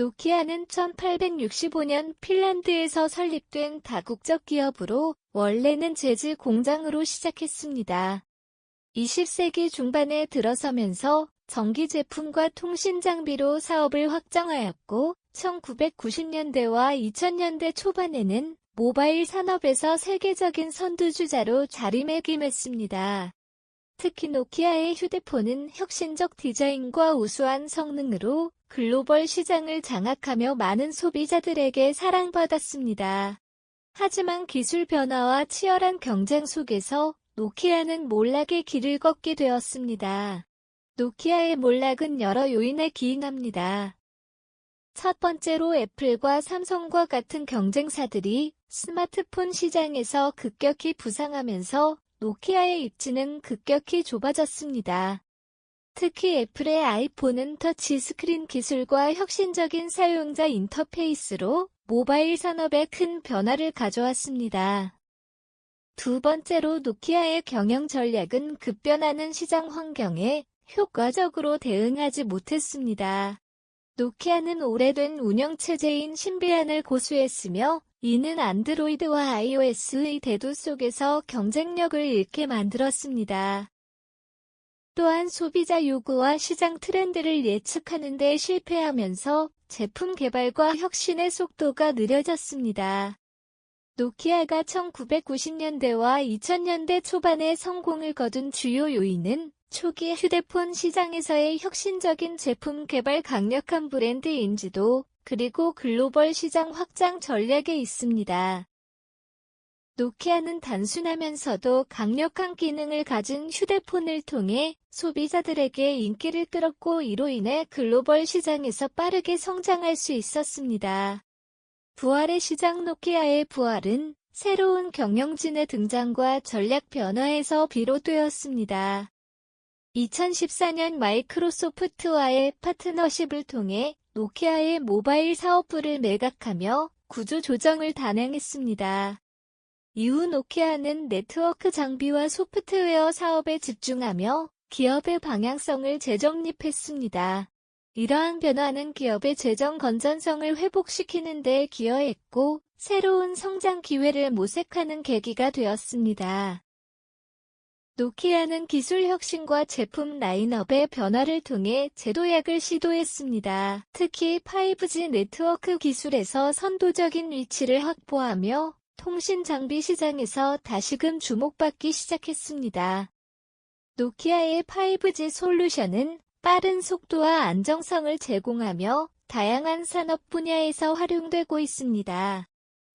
노키아는 1865년 핀란드에서 설립된 다국적 기업으로 원래는 재즈 공장으로 시작했습니다. 20세기 중반에 들어서면서 전기 제품과 통신 장비로 사업을 확장하였고 1990년대와 2000년대 초반에는 모바일 산업에서 세계적인 선두주자로 자리매김했습니다. 특히 노키아의 휴대폰은 혁신적 디자인과 우수한 성능으로 글로벌 시장을 장악하며 많은 소비자들에게 사랑받았습니다. 하지만 기술 변화와 치열한 경쟁 속에서 노키아는 몰락의 길을 걷게 되었습니다. 노키아의 몰락은 여러 요인에 기인합니다. 첫 번째로 애플과 삼성과 같은 경쟁사들이 스마트폰 시장에서 급격히 부상하면서 노키아의 입지는 급격히 좁아졌습니다. 특히 애플의 아이폰은 터치 스크린 기술과 혁신적인 사용자 인터페이스로 모바일 산업에 큰 변화를 가져왔습니다. 두 번째로 노키아의 경영 전략은 급변하는 시장 환경에 효과적으로 대응하지 못했습니다. 노키아는 오래된 운영체제인 신비안을 고수했으며 이는 안드로이드와 iOS의 대두 속에서 경쟁력을 잃게 만들었습니다. 또한 소비자 요구와 시장 트렌드를 예측하는 데 실패하면서 제품 개발과 혁신의 속도가 느려졌습니다. 노키아가 1990년대와 2000년대 초반에 성공을 거둔 주요 요인은 초기 휴대폰 시장에서의 혁신적인 제품 개발 강력한 브랜드 인지도, 그리고 글로벌 시장 확장 전략에 있습니다. 노키아는 단순하면서도 강력한 기능을 가진 휴대폰을 통해 소비자들에게 인기를 끌었고 이로 인해 글로벌 시장에서 빠르게 성장할 수 있었습니다. 부활의 시장 노키아의 부활은 새로운 경영진의 등장과 전략 변화에서 비롯되었습니다. 2014년 마이크로소프트와의 파트너십을 통해 노키아의 모바일 사업부를 매각하며 구조 조정을 단행했습니다. 이후 노키아는 네트워크 장비와 소프트웨어 사업에 집중하며 기업의 방향성을 재정립했습니다. 이러한 변화는 기업의 재정 건전성을 회복시키는 데 기여했고 새로운 성장 기회를 모색하는 계기가 되었습니다. 노키아는 기술 혁신과 제품 라인업의 변화를 통해 제도약을 시도했습니다. 특히 5G 네트워크 기술에서 선도적인 위치를 확보하며 통신 장비 시장에서 다시금 주목받기 시작했습니다. 노키아의 5G 솔루션은 빠른 속도와 안정성을 제공하며 다양한 산업 분야에서 활용되고 있습니다.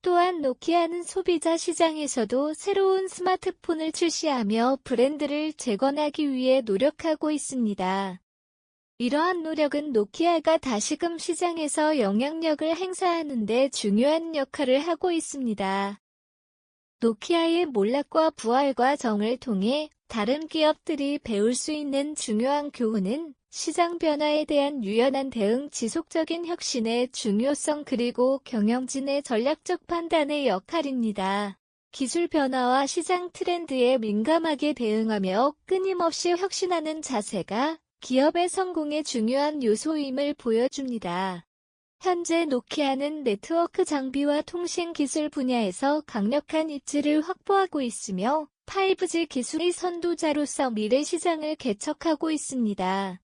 또한 노키아는 소비자 시장에서도 새로운 스마트폰을 출시하며 브랜드를 재건하기 위해 노력하고 있습니다. 이러한 노력은 노키아가 다시금 시장에서 영향력을 행사하는 데 중요한 역할을 하고 있습니다. 노키아의 몰락과 부활 과 정을 통해 다른 기업들이 배울 수 있는 중요한 교훈은 시장 변화에 대한 유연한 대응, 지속적인 혁신의 중요성 그리고 경영진의 전략적 판단의 역할입니다. 기술 변화와 시장 트렌드에 민감하게 대응하며 끊임없이 혁신하는 자세가 기업의 성공의 중요한 요소임을 보여줍니다. 현재 노키아는 네트워크 장비와 통신 기술 분야에서 강력한 입지를 확보하고 있으며 5G 기술의 선도자로서 미래 시장을 개척하고 있습니다.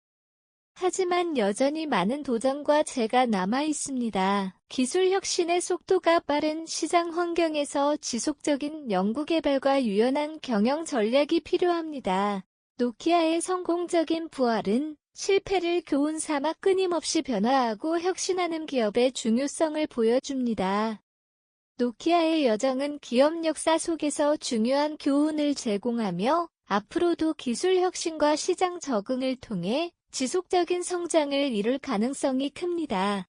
하지만 여전히 많은 도전과 재가 남아 있습니다. 기술 혁신의 속도가 빠른 시장 환경에서 지속적인 연구개발과 유연한 경영 전략이 필요합니다. 노키아의 성공적인 부활은 실패를 교훈 삼아 끊임없이 변화하고 혁신하는 기업의 중요성을 보여줍니다. 노키아의 여정은 기업 역사 속에서 중요한 교훈을 제공하며 앞으로도 기술 혁신과 시장 적응을 통해 지속적인 성장을 이룰 가능성이 큽니다.